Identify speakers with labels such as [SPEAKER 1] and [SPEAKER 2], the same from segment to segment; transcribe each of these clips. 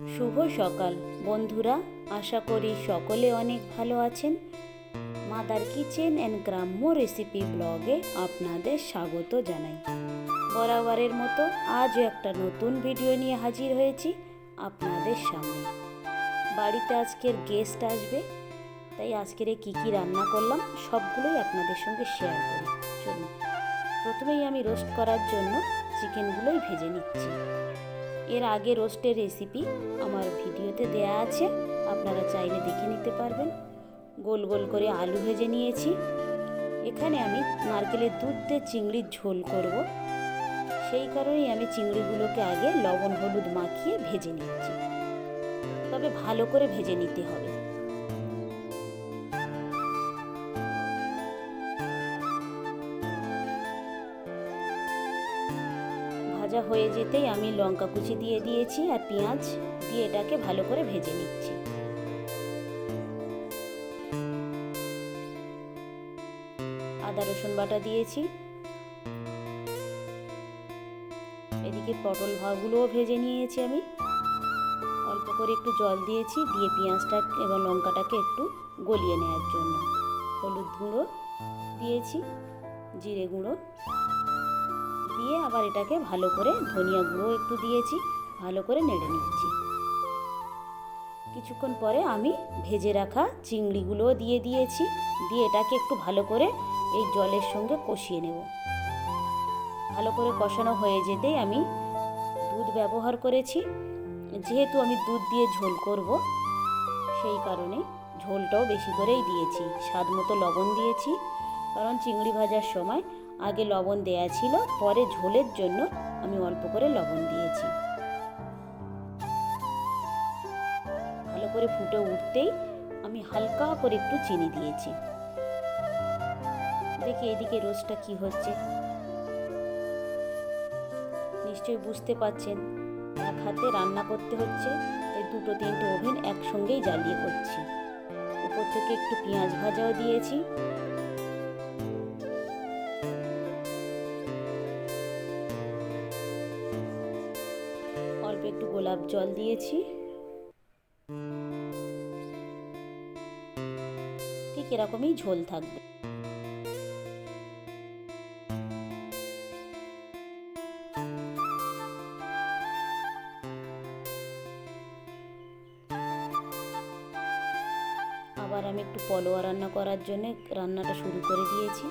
[SPEAKER 1] শুভ সকাল। বন্ধুরা, আশা করি সকলে অনেক ভালো আছেন। মাদার কিচেন অ্যান্ড গ্রাম্য রেসিপি ব্লগে আপনাদের স্বাগত জানাই। বরাবরের মতো আজও একটা নতুন ভিডিও নিয়ে হাজির হয়েছি আপনাদের সামনে। বাড়িতে আজকের গেস্ট আসবে, তাই আজকের কি কি রান্না করলাম সবগুলোই আপনাদের সঙ্গে শেয়ার করি। চলুন, প্রথমেই আমি রোস্ট করার জন্য চিকেনগুলোই ভেজে নিচ্ছি। এর আগে রোস্টের রেসিপি আমার ভিডিওতে দেয়া আছে, আপনারা চাইলে দেখে নিতে পারবেন। গোল গোল করে আলু ভেজে নিয়েছি। এখানে আমি নারকেলের দুধ দিয়ে চিংড়ির ঝোল করব। সেই কারণেই আমি চিংড়িগুলোকে আগে লবণ হলুদ মাখিয়ে ভেজে নিয়েছি তবে ভালো করে ভেজে নিতে হবে। ভাজা হয়ে যেতেই আমি লঙ্কা কুচি দিয়ে দিয়েছি আর পেঁয়াজ দিয়ে এটাকে ভালো করে ভেজে নিচ্ছি। আদা, রসুন বাটা দিয়েছি। এদিকে পটল ভাগুলোও ভেজে নিয়েছি আমি। অল্প করে একটু জল দিয়েছি, দিয়ে পেঁয়াজটা এবং লঙ্কাটাকে একটু গলিয়ে নেওয়ার জন্য। হলুদ গুঁড়ো দিয়েছি, জিরে গুঁড়ো দিয়ে আবার এটাকে ভালো করে ধনিয়া গুঁড়ো একটু দিয়েছি, ভালো করে নেড়ে নিচ্ছি। কিছুক্ষণ পরে আমি ভেজে রাখা চিংড়িগুলোও দিয়ে দিয়েছি, দিয়ে এটাকে একটু ভালো করে এই জলের সঙ্গে কষিয়ে নেব। ভালো করে কষানো হয়ে যেতেই আমি দুধ ব্যবহার করেছি। যেহেতু আমি দুধ দিয়ে ঝোল করব, সেই কারণে ঝোলটাও বেশি করেই দিয়েছি, স্বাদ মতো লবণ দিয়েছি। কারণ চিংড়ি ভাজার সময় আগে লবণ দেয়া ছিল, পরে ঝোলের জন্য আমি অল্প করে লবণ দিয়েছি। ভালো করে ফুটে উঠতেই আমি হালকা করে একটু চিনি দিয়েছি। দেখি এদিকে রোজটা কি হচ্ছে। নিশ্চয়ই বুঝতে পাচ্ছেন এক হাতে রান্না করতে হচ্ছে, তাই দুটো তিনটে ওভেন একসঙ্গেই জ্বালিয়ে করছি। উপর থেকে একটু পেঁয়াজ ভাজাও দিয়েছি। একটু গোলাপ জল দিয়েছি। ঠিক এরকমই ঝোল থাকবে। আবার আমি একটু পলোয়া রান্না করার জন্য রান্নাটা শুরু করে দিয়েছি।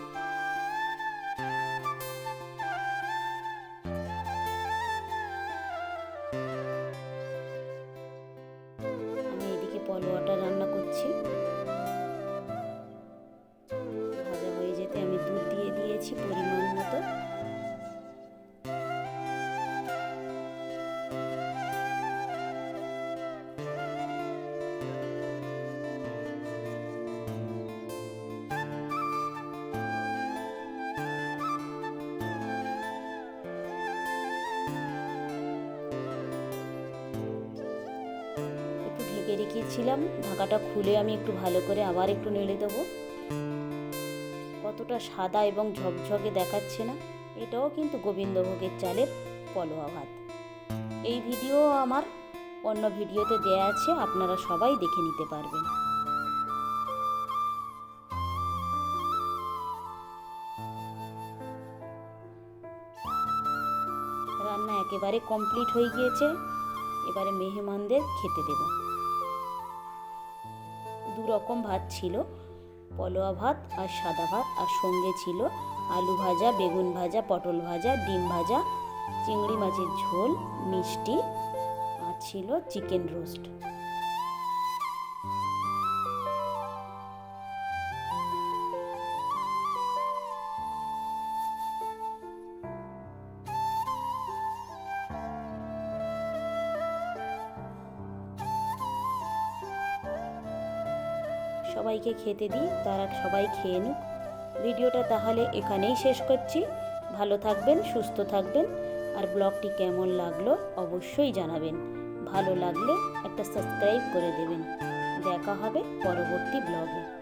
[SPEAKER 1] ঢেকে রেখেছিলাম। ঢাকাটা খুলে আমি একটু ভালো করে আবার একটু নেড়ে দেবো। কতটা সাদা এবং ঝকঝকে দেখাচ্ছে না, এটাও কিন্তু গোবিন্দভোগের চালের পলোয়া ভাত। এই ভিডিও আমার অন্য ভিডিওতে দেয়া আছে, আপনারা সবাই দেখে নিতে পারবেন। রান্না একেবারে কমপ্লিট হয়ে গিয়েছে, এবারে মেহমানদের খেতে দেব। দু রকম ভাত ছিল। পলোয়া ভাত আর সাদা ভাত আর সঙ্গে ছিল আলু ভাজা, বেগুন ভাজা, পটল ভাজা, ডিম ভাজা, চিংড়ি মাছের ঝোল, মিষ্টি আর ছিল চিকেন রোস্ট। সবাইকে খেতে দিই, তারা সবাই খেয়ে নিক। ভিডিওটা তাহলে এখানেই শেষ করছি। ভালো থাকবেন, সুস্থ থাকবেন, আর ব্লগটি কেমন লাগল অবশ্যই জানাবেন। ভালো লাগলে একটা সাবস্ক্রাইব করে দেবেন। দেখা হবে পরবর্তী ব্লগে।